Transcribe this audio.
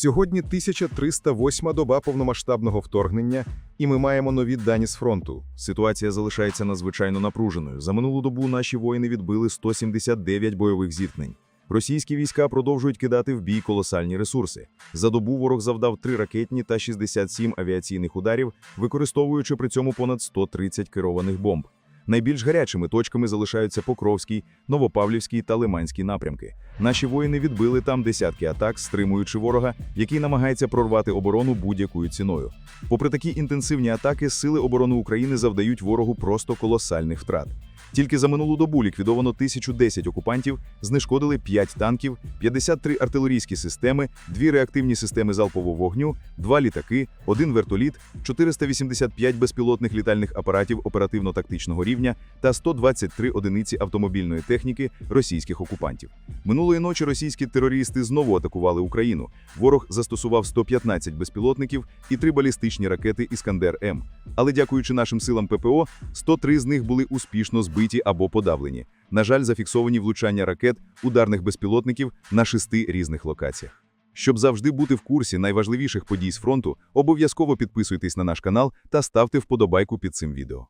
Сьогодні 1308 доба повномасштабного вторгнення, і ми маємо нові дані з фронту. Ситуація залишається надзвичайно напруженою. За минулу добу наші воїни відбили 179 бойових зіткнень. Російські війська продовжують кидати в бій колосальні ресурси. За добу ворог завдав 3 ракетні та 67 авіаційних ударів, використовуючи при цьому понад 130 керованих бомб. Найбільш гарячими точками залишаються Покровський, Новопавлівський та Лиманський напрямки. Наші воїни відбили там десятки атак, стримуючи ворога, який намагається прорвати оборону будь-якою ціною. Попри такі інтенсивні атаки, сили оборони України завдають ворогу просто колосальних втрат. Тільки за минулу добу ліквідовано 1010 окупантів, знешкодили 5 танків, 53 артилерійські системи, 2 реактивні системи залпового вогню, 2 літаки, 1 вертоліт, 485 безпілотних літальних апаратів оперативно-тактичного рівня та 123 одиниці автомобільної техніки російських окупантів. Минулої ночі російські терористи знову атакували Україну. Ворог застосував 115 безпілотників і 3 балістичні ракети «Іскандер-М». Але дякуючи нашим силам ППО, 103 з них були успішно збиті або подавлені. На жаль, зафіксовані влучання ракет ударних безпілотників на шести різних локаціях. Щоб завжди бути в курсі найважливіших подій з фронту, обов'язково підписуйтесь на наш канал та ставте вподобайку під цим відео.